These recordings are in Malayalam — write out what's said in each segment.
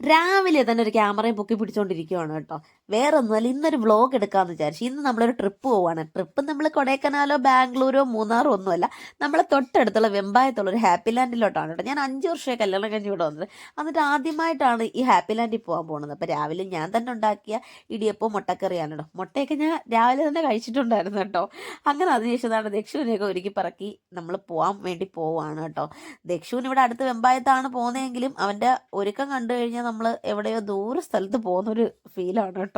രാവിലെ തന്നെ ഒരു ക്യാമറയും പൊക്കി പിടിച്ചോണ്ടിരിക്കുവാണ് കേട്ടോ. വേറെ ഒന്നുമല്ല ഇന്നൊരു വ്ളോഗ് എടുക്കാന്ന് വിചാരിച്ചു. ഇന്ന് നമ്മളൊരു ട്രിപ്പ് പോവാണ്. ട്രിപ്പ് നമ്മൾ കൊടൈക്കനാലോ ബാംഗ്ലൂരോ മൂന്നാറോ ഒന്നുമല്ല. നമ്മളെ തൊട്ടടുത്തുള്ള വെമ്പായത്തുള്ള ഒരു ഹാപ്പി ലാൻഡിലോട്ടാണ് കേട്ടോ. ഞാൻ അഞ്ച് വർഷമായി കല്യാണം കഴിഞ്ഞ് ഇവിടെ വന്നത്. എന്നിട്ട് ആദ്യമായിട്ടാണ് ഈ ഹാപ്പി ലാൻഡിൽ പോകാൻ പോകുന്നത്. അപ്പോൾ രാവിലെ ഞാൻ തന്നെ ഉണ്ടാക്കിയ ഇടിയപ്പോ മുട്ടക്കറിയാണ് കേട്ടോ മുട്ടയൊക്കെ ഞാൻ രാവിലെ തന്നെ കഴിച്ചിട്ടുണ്ടായിരുന്നു കേട്ടോ. അങ്ങനെ അതിനുശേഷം ദക്ഷുവിനെയൊക്കെ ഒരുക്കി പറക്കി നമ്മൾ പോകാൻ വേണ്ടി പോവാണ് കേട്ടോ. ദക്ഷുവിന് ഇവിടെ അടുത്ത് വെമ്പായത്താണ് പോകുന്നതെങ്കിലും അവന്റെ ഒരുക്കം കണ്ടു കഴിഞ്ഞാൽ നമ്മൾ എവിടെയോ ദൂര സ്ഥലത്ത് പോകുന്ന ഒരു ഫീലാണ് കേട്ടോ.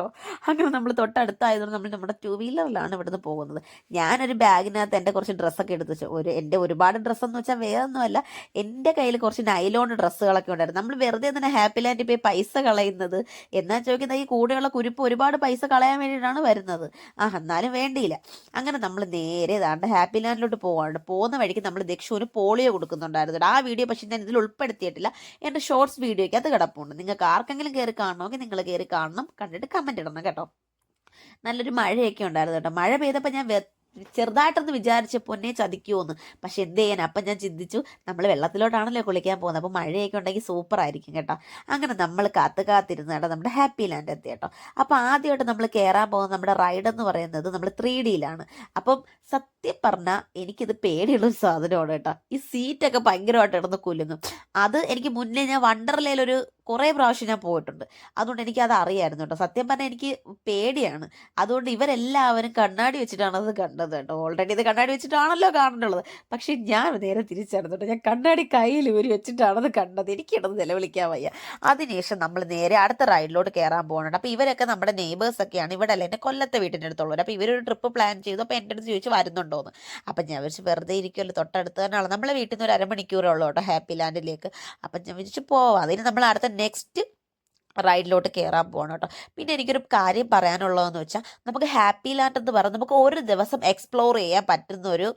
അങ്ങനെ നമ്മൾ തൊട്ടടുത്തായതുകൊണ്ട് നമ്മൾ നമ്മുടെ ടു വീലറിലാണ് ഇവിടുന്ന് പോകുന്നത്. ഞാനൊരു ബാഗിനകത്ത് എന്റെ കുറച്ച് ഡ്രസ്സൊക്കെ എടുത്ത് വെച്ചു. ഒരു എന്റെ ഒരുപാട് ഡ്രസ്സെന്ന് വെച്ചാൽ വേറെ ഒന്നുമല്ല എന്റെ കയ്യിൽ കുറച്ച് നൈലോൺ ഡ്രസ്സുകളൊക്കെ ഉണ്ടായിരുന്നു. നമ്മൾ വെറുതെ തന്നെ ഹാപ്പി ലാൻഡിൽ പോയി പൈസ കളയുന്നത്. എന്നാ ചോദിക്കുന്നത് ഈ കൂടെയുള്ള കുരിപ്പ് ഒരുപാട് പൈസ കളയാൻ വേണ്ടിയിട്ടാണ് വരുന്നത്. ആ എന്നാലും വേണ്ടിയില്ല. അങ്ങനെ നമ്മൾ നേരെ ദാണ്ട് ഹാപ്പി ലാൻഡിലോട്ട് പോകാണ്ട് പോകുന്ന വഴിക്ക് നമ്മൾ ദക്ഷുവിന് പോളിയോ കൊടുക്കുന്നുണ്ടായിരുന്നു. ആ വീഡിയോ പക്ഷേ ഞാൻ ഇതിൽ ഉൾപ്പെടുത്തിയിട്ടില്ല. എന്റെ ഷോർട്സ് വീഡിയോയ്ക്ക് അത് കിടപ്പുണ്ട്. നിങ്ങൾക്ക് ആർക്കെങ്കിലും കയറി കാണണമെങ്കിൽ നിങ്ങൾ കയറി കാണണം. കണ്ടിട്ട് കമന്റ് ഇടണം കേട്ടോ. നല്ലൊരു മഴയൊക്കെ ഉണ്ടായിരുന്നു കേട്ടോ. മഴ പെയ്തപ്പോൾ ഞാൻ ചെറുതായിട്ടൊന്ന് വിചാരിച്ച് പൊന്നെ ചതിക്കുമോന്ന് പക്ഷെ എന്ത് ചെയ്യാൻ അപ്പം ഞാൻ ചിന്തിച്ചു നമ്മൾ വെള്ളത്തിലോട്ടാണല്ലോ കുളിക്കാൻ പോകുന്നത്. അപ്പോൾ മഴയൊക്കെ ഉണ്ടെങ്കിൽ സൂപ്പർ ആയിരിക്കും കേട്ടോ. അങ്ങനെ നമ്മൾ കാത്ത് കാത്തിരുന്ന് കേട്ടോ നമ്മുടെ ഹാപ്പി ലാൻഡ് എത്തി കേട്ടോ. അപ്പോൾ ആദ്യമായിട്ട് നമ്മൾ കയറാൻ പോകുന്ന നമ്മുടെ റൈഡ് എന്ന് പറയുന്നത് നമ്മൾ ത്രീ ഡിയിലാണ് അപ്പം സത്യം പറഞ്ഞാൽ എനിക്കിത് പേടിയുള്ള ഒരു സാധനമാണ് കേട്ടോ. ഈ സീറ്റൊക്കെ ഭയങ്കരമായിട്ട് ഇടന്ന് കൊല്ലുന്നു അത് എനിക്ക് മുന്നേ ഞാൻ വണ്ടർലയിലൊരു കുറേ പ്രാവശ്യം ഞാൻ പോയിട്ടുണ്ട്. അതുകൊണ്ട് എനിക്ക് അത് അറിയായിരുന്നു കേട്ടോ. സത്യം പറഞ്ഞാൽ എനിക്ക് പേടിയാണ്. അതുകൊണ്ട് ഇവരെല്ലാവരും കണ്ണാടി വെച്ചിട്ടാണ് അത് കണ്ടത് കേട്ടോ. ഓൾറെഡി ഇത് കണ്ണാടി വെച്ചിട്ടാണല്ലോ കാണേണ്ടത്. പക്ഷേ ഞാൻ നേരെ തിരിച്ചായിരുന്നു കേട്ടോ. ഞാൻ കണ്ണാടി കയ്യിൽ ഊരി വെച്ചിട്ടാണത് കണ്ടത്. എനിക്കിടന്ന് നിലവിളിക്കാൻ വയ്യ. അതിനുശേഷം നമ്മൾ നേരെ അടുത്ത റൈഡിലോട്ട് കയറാൻ പോകുന്നുണ്ട് അപ്പോൾ ഇവരൊക്കെ നമ്മുടെ നെയ്ബേഴ്സ് ഒക്കെയാണ്. ഇവിടെ അല്ല എന്റെ കൊല്ലത്തെ വീട്ടിന്റെ അടുത്തുള്ളവർ അപ്പോൾ ഇവരൊരു ട്രിപ്പ് പ്ലാൻ ചെയ്തു. അപ്പോൾ എന്റെ അടുത്ത് ചോദിച്ചു വരുന്നുണ്ടോന്ന്. അപ്പം ഞാൻ വിളിച്ച് വെറുതെ ഇരിക്കുമല്ലോ തൊട്ടടുത്ത് തന്നെയാണ്. നമ്മളെ വീട്ടിൽ നിന്ന് ഒരു അരമണിക്കൂറേ ഉള്ളൂ കേട്ടോ. ഹാപ്പി ലാൻഡിലേക്ക് അപ്പം ഞാൻ വിളിച്ച് പോവാം. അതിന് നമ്മൾ അടുത്ത നെക്സ്റ്റ് റൈഡിലോട്ട് കയറാൻ പോകണം കേട്ടോ. പിന്നെ എനിക്കൊരു കാര്യം പറയാനുള്ളതെന്ന് വെച്ചാൽ നമുക്ക് ഹാപ്പി ലാൻഡ് എന്ന് പറഞ്ഞാൽ നമുക്ക് ഒരു ദിവസം എക്സ്പ്ലോർ ചെയ്യാൻ പറ്റുന്ന ഒരു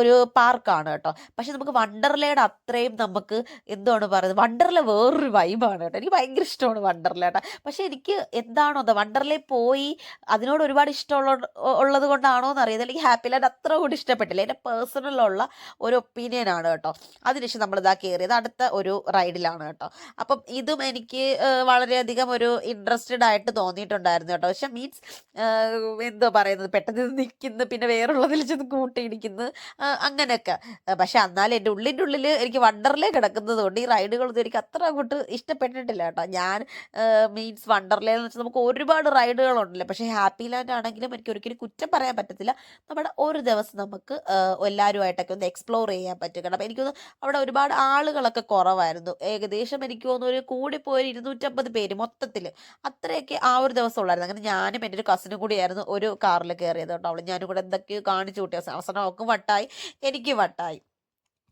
ഒരു പാർക്കാണ് കേട്ടോ. പക്ഷെ നമുക്ക് വണ്ടർലയുടെ അത്രയും നമുക്ക് എന്താണ് പറയുന്നത് വണ്ടർല വേറൊരു വൈബാണ് കേട്ടോ. എനിക്ക് ഭയങ്കര ഇഷ്ടമാണ് വണ്ടർല കേട്ടോ പക്ഷെ എനിക്ക് എന്താണോ അത് വണ്ടർലയിൽ പോയി അതിനോട് ഒരുപാട് ഇഷ്ടമുള്ള ഉള്ളത് കൊണ്ടാണോ എന്ന് അറിയുന്നത് അല്ലെങ്കിൽ ഹാപ്പി ലാൻഡ് അത്ര കൂടി ഇഷ്ടപ്പെട്ടില്ല. എന്റെ പേഴ്സണലുള്ള ഒരു ഒപ്പീനിയൻ ആണ് കേട്ടോ. അതിനുശേഷം നമ്മളിതാ കയറിയത് അടുത്ത ഒരു റൈഡിലാണ് കേട്ടോ. അപ്പം ഇതും എനിക്ക് വളരെയധികം ഒരു ഇൻട്രസ്റ്റഡ് ആയിട്ട് തോന്നിയിട്ടുണ്ടായിരുന്നു കേട്ടോ. പക്ഷെ മീൻസ് എന്തോ പറയുന്നത്? പെട്ടെന്ന് നിൽക്കുന്നു പിന്നെ വേറുള്ളതിൽ ചെന്ന് കൂട്ടിയിടിക്കുന്നു അങ്ങനെയൊക്കെ. പക്ഷെ എന്നാലും എന്റെ ഉള്ളിന്റെ ഉള്ളിൽ എനിക്ക് വണ്ടർലേ കിടക്കുന്നത് കൊണ്ട് ഈ റൈഡുകളൊന്നും എനിക്ക് അത്ര അങ്ങോട്ട് ഇഷ്ടപ്പെട്ടിട്ടില്ല കേട്ടോ. ഞാൻ മീൻസ് വണ്ടർലേ എന്ന് വെച്ചാൽ നമുക്ക് ഒരുപാട് റൈഡുകളുണ്ടല്ലോ. പക്ഷേ ഹാപ്പി ലാൻഡ് ആണെങ്കിലും എനിക്ക് ഒരിക്കലും കുറ്റം പറയാൻ പറ്റത്തില്ല. നമ്മുടെ ഒരു ദിവസം നമുക്ക് എല്ലാവരുമായിട്ടൊക്കെ ഒന്ന് എക്സ്പ്ലോർ ചെയ്യാൻ പറ്റും കാരണം എനിക്ക് തോന്നുന്നു അവിടെ ഒരുപാട് ആളുകളൊക്കെ കുറവായിരുന്നു. ഏകദേശം എനിക്ക് തോന്നുന്നു ഒരു കൂടിപ്പോയി ഇരുന്നൂറ്റമ്പത് പേര് മൊത്തത്തിൽ അത്രയൊക്കെ ആ ഒരു ദിവസം ഉള്ളായിരുന്നു. അങ്ങനെ ഞാനും എന്റെ ഒരു കസിനും കൂടിയായിരുന്നു ഒരു കാറിൽ കയറിയത് കേട്ടോ അവൾ ഞാനും കൂടെ എന്തൊക്കെയോ കാണിച്ചു കൂട്ടിയ അവസാനം അവൾക്കും വട്ടായി. എനിക്ക് വട്ടായി.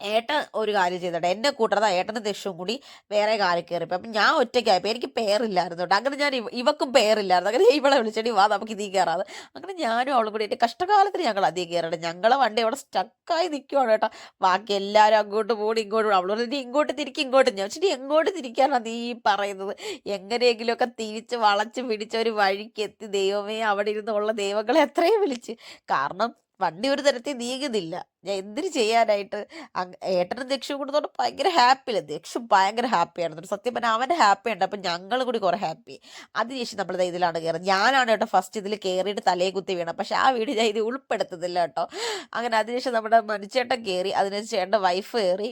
ഏട്ടൻ ഒരു കാര്യം ചെയ്തിട്ട്. എന്നെ കൂട്ടത ഏട്ടനും ദേഷ്യവും കൂടി വേറെ കാര്യം കയറിപ്പോ അപ്പം ഞാൻ ഒറ്റയ്ക്കായപ്പോൾ എനിക്ക് പേരില്ലായിരുന്നു കേട്ടോ. അങ്ങനെ ഞാൻ ഇവ- ഇവക്കും പേരില്ലായിരുന്നു. അങ്ങനെ ഇവളെ വിളിച്ചിട്ട് വാ നമുക്ക് ഇതീ കയറാതെ അങ്ങനെ ഞാനും അവളും കൂടി എന്റെ കഷ്ടകാലത്തിന് ഞങ്ങൾ അധികം കയറട്ടെ ഞങ്ങളെ വണ്ടി അവിടെ സ്റ്റക്കായി നിൽക്കുവാണ് കേട്ടോ. ബാക്കി എല്ലാവരും അങ്ങോട്ട് പോടി ഇങ്ങോട്ട് അവൾ നീ ഇങ്ങോട്ട് തിരിക്കും ഇങ്ങോട്ട് ഞാൻ വെച്ചിട്ട് എങ്ങോട്ട് തിരിക്കാനാണ് നീ പറയുന്നത്? എങ്ങനെയെങ്കിലുമൊക്കെ തിരിച്ച് വളച്ച് പിടിച്ച ഒരു വഴിക്ക് എത്തി ദൈവമേ അവിടെ ഇരുന്നുള്ള ദൈവങ്ങളെ എത്രയും വിളിച്ച്. കാരണം വണ്ടി ഒരു തരത്തിൽ നീങ്ങുന്നില്ല. ഞാൻ എന്തിന് ചെയ്യാനായിട്ട്? ഏട്ടനും ദക്ഷും കൊടുത്തോണ്ട് ഭയങ്കര ഹാപ്പിയില്ല ദക്ഷു ഭയങ്കര ഹാപ്പിയാണ് സത്യം പറഞ്ഞാൽ അവന്റെ ഹാപ്പി ഉണ്ട്. അപ്പം ഞങ്ങൾ കൂടി കുറേ ഹാപ്പി അതിനുശേഷം നമ്മൾ ഇതിലാണ് കയറുന്നത് ഞാനാണ് കേട്ടോ ഫസ്റ്റ് ഇതിൽ കയറിയിട്ട് തലയെ കുത്തി വീണത്. പക്ഷെ ആ വീട് ഞാൻ ഇത് ഉൾപ്പെടുത്തുന്നില്ല കേട്ടോ. അങ്ങനെ അതിനുശേഷം നമ്മുടെ മനുച്ചേട്ടൻ കയറി അതിനുശേഷം ചേട്ടന്റെ വൈഫ് കയറി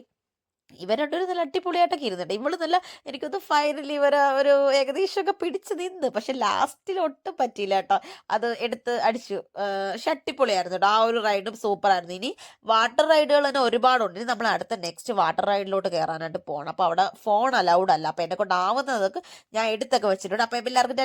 ഇവർ രണ്ടുപേരും നല്ല അടിപൊളിയായിട്ടൊക്കെ ഇരുന്നുണ്ട് ഇവൾ നല്ല എനിക്കൊന്ന് ഫൈനലി ഇവർ ഒരു ഏകദേശമൊക്കെ പിടിച്ചു നിന്ന്. പക്ഷെ ലാസ്റ്റിൽ ഒട്ടും പറ്റിയില്ല കേട്ടോ. അത് എടുത്ത് അടിച്ചു. പക്ഷെ അടിപൊളിയായിരുന്നു കേട്ടോ. ആ ഒരു റൈഡും സൂപ്പർ ആയിരുന്നു. ഇനി വാട്ടർ റൈഡുകൾ തന്നെ ഒരുപാടുണ്ട്. ഇനി നമ്മൾ അടുത്ത നെക്സ്റ്റ് വാട്ടർ റൈഡിലോട്ട് കയറാനായിട്ട് പോകണം അപ്പോൾ അവിടെ ഫോൺ അലൗഡ് അല്ല. അപ്പോൾ എന്നെ കൊണ്ടാവുന്നതൊക്കെ ഞാൻ എടുത്തൊക്കെ വെച്ചിട്ടുണ്ട്. അപ്പോൾ എല്ലാവർക്കും